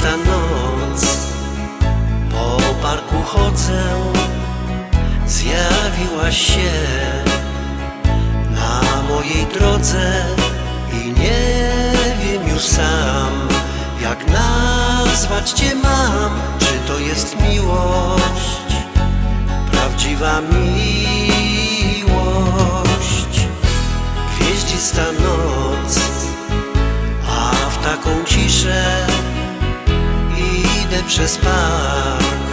Gwiazdista noc. Po parku chodzę Zjawiła się Na mojej drodze I nie wiem już sam Jak nazwać Cię mam. Czy to jest miłość Prawdziwa miłość przez park.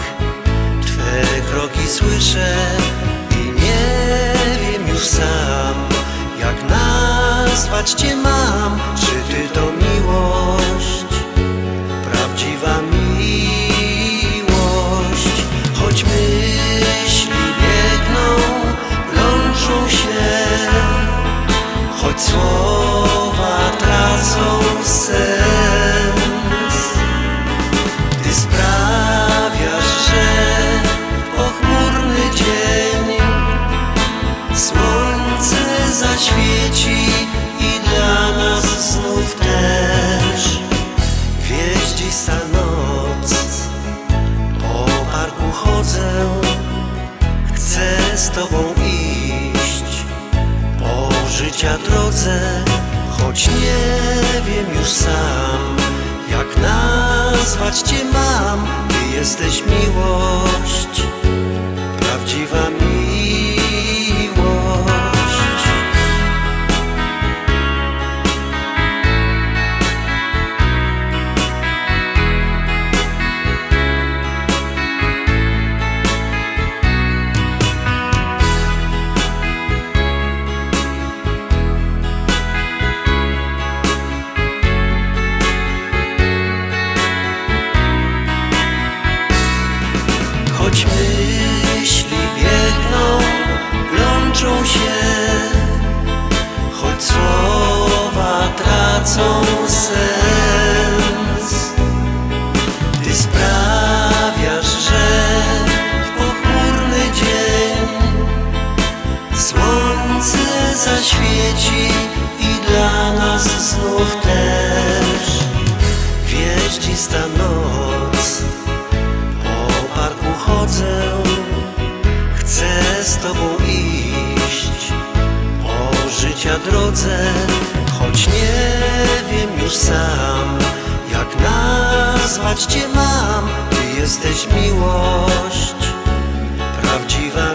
Twe kroki słyszę i nie wiem już sam, jak nazwać Cię mam. Czy Ty to miłość, prawdziwa miłość? Choć myśli biegną, plączą się, choć słowa tracą sens. Zaświeci i dla nas znów też. Gwieździsta noc, po parku chodzę Chcę z Tobą iść po życia drodze Choć nie wiem już sam Jak nazwać Cię mam Ty jesteś miłość Prawdziwa miłość Choć myśli biegną, plączą się Choć słowa tracą sens. Ty sprawiasz, że w pochmurny dzień Słońce zaświeci życia drodze, choć nie wiem już sam, jak nazwać Cię mam. Ty jesteś miłość, prawdziwa.